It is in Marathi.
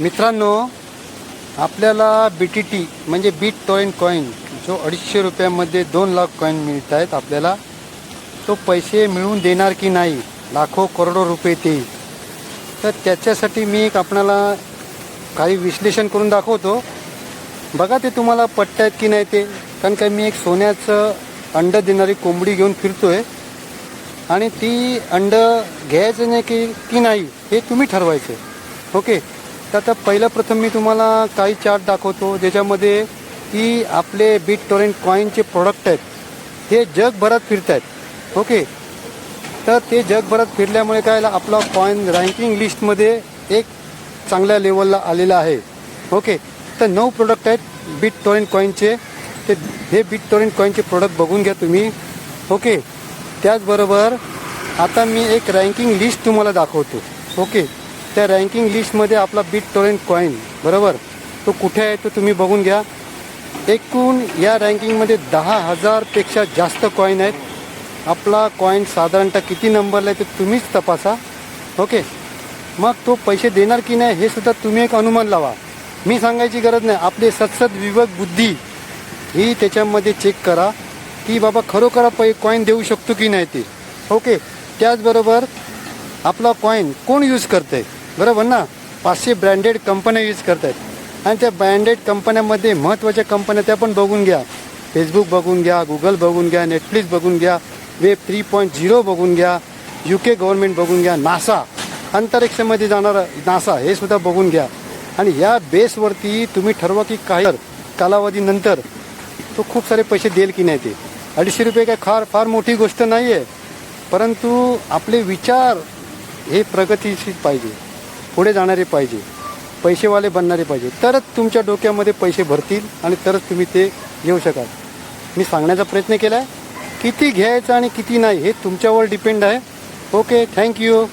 मित्रांनो आपल्याला बी टी टी म्हणजे बीट टॉईन कॉईन जो अडीचशे रुपयामध्ये दोन लाख कॉईन मिळत आहेत आपल्याला तो पैसे मिळवून देणार की नाही लाखो करोडो रुपये ते. तर त्याच्यासाठी मी एक आपणाला काही विश्लेषण करून दाखवतो. बघा ते तुम्हाला पटत आहेत की नाही ते. कारण काय मी एक सोन्याचं अंड देणारी कोंबडी घेऊन फिरतो आहे आणि ती अंड घ्यायचं नाही की की नाही हे तुम्ही ठरवायचं. ओके? तर आता पहिलं प्रथम मी तुम्हाला काही चार्ट दाखवतो ज्याच्यामध्ये की आपले बिट टोरेंट कॉईनचे प्रोडक्ट आहेत. हे जगभरात फिरत आहेत ओके तर ते जगभरात फिरल्यामुळे काय आपला कॉईन रँकिंग लिस्टमध्ये एक चांगल्या लेवलला आलेला आहे. ओके तर नऊ प्रोडक्ट आहेत बिट टोरेंट कॉईनचे ते हे बिट टोरेंट कॉईनचे प्रोडक्ट बघून घ्या तुम्ही. ओके त्याचबरोबर आता मी एक रँकिंग लिस्ट तुम्हाला दाखवतो. ओके त्या रँकिंग लिस्टमध्ये आपला बीट टोरेंट कॉईन बरोबर? तो कुठे आहे तो तुम्ही बघून घ्या. एकूण या रँकिंगमध्ये दहा हजारपेक्षा जास्त कॉईन आहेत. आपला कॉईन साधारणतः किती नंबरला आहे ते तुम्हीच तपासा. ओके मग तो पैसे देणार की नाही हे सुद्धा तुम्ही एक अनुमान लावा. मी सांगायची गरज नाही. आपली सतसत विवेक बुद्धी ही त्याच्यामध्ये चेक करा की बाबा खरोखर पै कॉईन देऊ शकतो की नाही ते. ओके त्याचबरोबर आपला कॉईन कोण यूज करतंय? बरोबर ना? पाचशे ब्रँडेड कंपन्या यूज करत आहेत आणि त्या ब्रँडेड कंपन्यामध्ये महत्त्वाच्या कंपन्या त्या पण बघून घ्या. फेसबुक बघून घ्या गुगल बघून घ्या नेटफ्लिक्स बघून घ्या वेब थ्री पॉईंट झिरो बघून घ्या यू के गव्हर्नमेंट बघून घ्या नासा अंतरिक्षामध्ये जाणारा नासा हे सुद्धा बघून घ्या. आणि या बेसवरती तुम्ही ठरवा की काय कालावधीनंतर तो खूप सारे पैसे देईल की नाही ते. अडीचशे रुपये काय फार फार मोठी गोष्ट नाही आहे परंतु आपले विचार हे प्रगतीशील पाहिजे. पुढे जाणारे पाहिजे पैसेवाले बनणारे पाहिजे. तरच तुमच्या डोक्यामध्ये पैसे भरतील आणि तरच तुम्ही ते घेऊ शकाल. मी सांगण्याचा प्रयत्न केला आहे किती घ्यायचं आणि किती नाही हे तुमच्यावर डिपेंड आहे. Okay thank you